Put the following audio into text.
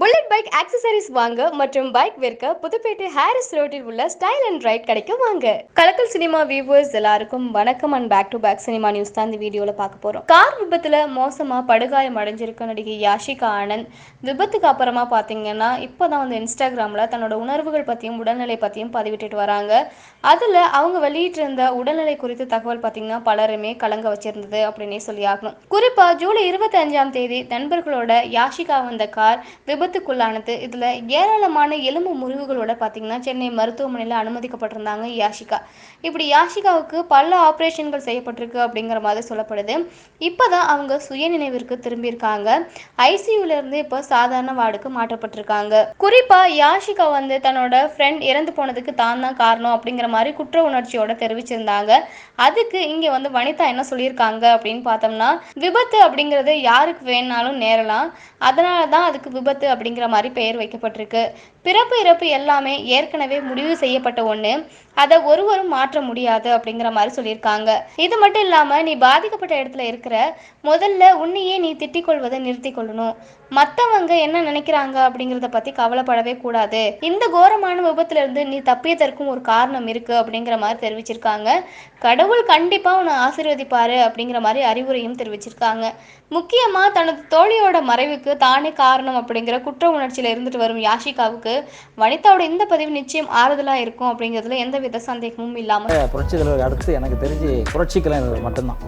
Bullet bike accessories வாங்க மற்றும் bike விற்க புதுப்பேட்டை ஹாரிஸ் ரோட்டில் உள்ள ஸ்டைல் அண்ட் ரைட் கடைக்கு வாங்க. கலக்கல் சினிமா வியூவர்ஸ் எல்லாருக்கும் வணக்கம் and back to back cinema news தான் இந்த வீடியோவில் பார்க்க போகிறோம் கார் விபத்தில் மோசமாக படுகாயம் அடைஞ்சிருக்க நடிகை யாஷிகா ஆனந்த். விபத்துக்கு அப்புறமா பார்த்தீங்கன்னா இப்போ தான் வந்து இன்ஸ்டாகிராமில் தன்னோட உணர்வுகள் பற்றியும் உடல்நிலை பற்றியும் பதிவிட்டுட்டு வராங்க. அதில் அவங்க வெளியிட்டிருந்த உடல்நிலை குறித்த தகவல் பார்த்தீங்கன்னா பலருமே கலங்க வச்சிருந்தது அப்படின்னே சொல்லி ஆகணும். குறிப்பாக ஜூலை இருபத்தஞ்சாம் தேதி நண்பர்களோட யாஷிகா வந்த கார் விபத்து விபத்துக்குள்ளானது. இதில் ஏராளமான எலும்பு முறிவுகளோட பார்த்திங்கன்னா சென்னை மருத்துவமனையில் அனுமதிக்கப்பட்டிருந்தாங்க யாஷிகா. இப்படி யாஷிகாவுக்கு பல ஆப்ரேஷன்கள் செய்யப்பட்டிருக்கு அப்படிங்கிற மாதிரி சொல்லப்படுது. இப்போ தான் அவங்க சுயநினைவிற்கு திரும்பியிருக்காங்க. ஐசியூலேருந்து இப்போ சாதாரண வார்டுக்கு மாற்றப்பட்டிருக்காங்க. குறிப்பாக யாஷிகா வந்து தன்னோட ஃப்ரெண்ட் இறந்து போனதுக்கு தான் தான் காரணம் அப்படிங்கிற மாதிரி குற்ற உணர்ச்சியோட தெரிவிச்சிருந்தாங்க. அதுக்கு இங்கே வந்து வனிதா என்ன சொல்லியிருக்காங்க அப்படின்னு பார்த்தோம்னா விபத்து அப்படிங்கிறது யாருக்கு வேணாலும் நேரலாம். அதனால தான் அதுக்கு விபத்து அப்படிங்கிற மாதிரி பெயர் வைக்கப்பட்டிருக்கு. பிறப்பு இறப்பு எல்லாமே ஏற்கனவே முடிவு செய்யப்பட்ட ஒன்று அதை ஒருவரும் மாற்ற முடியாது அப்படிங்கிற மாதிரி சொல்லியிருக்காங்க. இது மட்டும் இல்லாமல் நீ பாதிக்கப்பட்ட இடத்துல இருக்கிற முதல்ல உன்னையே நீ திட்டிக் கொள்வதை நிறுத்திக் கொள்ளணும். மற்றவங்க என்ன நினைக்கிறாங்க அப்படிங்கிறத பற்றி கவலைப்படவே கூடாது. இந்த கோரமான விபத்துல இருந்து நீ தப்பியதற்கும் ஒரு காரணம் இருக்கு அப்படிங்கிற மாதிரி தெரிவிச்சிருக்காங்க. கடவுள் கண்டிப்பாக உன்னை ஆசீர்வதிப்பாரு அப்படிங்கிற மாதிரி அறிவுரையும் தெரிவிச்சிருக்காங்க. முக்கியமாக தனது தோழியோட மறைவுக்கு தானே காரணம் அப்படிங்கிற குற்ற உணர்ச்சியில் இருந்துட்டு வரும் யாஷிகாவுக்கு வனிதாவோட இந்த பதிவு நிச்சயம் ஆறுதலாக இருக்கும் அப்படிங்கிறதுல எந்த எந்த சந்தேகமும் இல்லாமல் புரட்சி தலைவர் அடுத்து எனக்கு தெரிஞ்சு புரட்சிக்கலாம் மட்டும்தான்.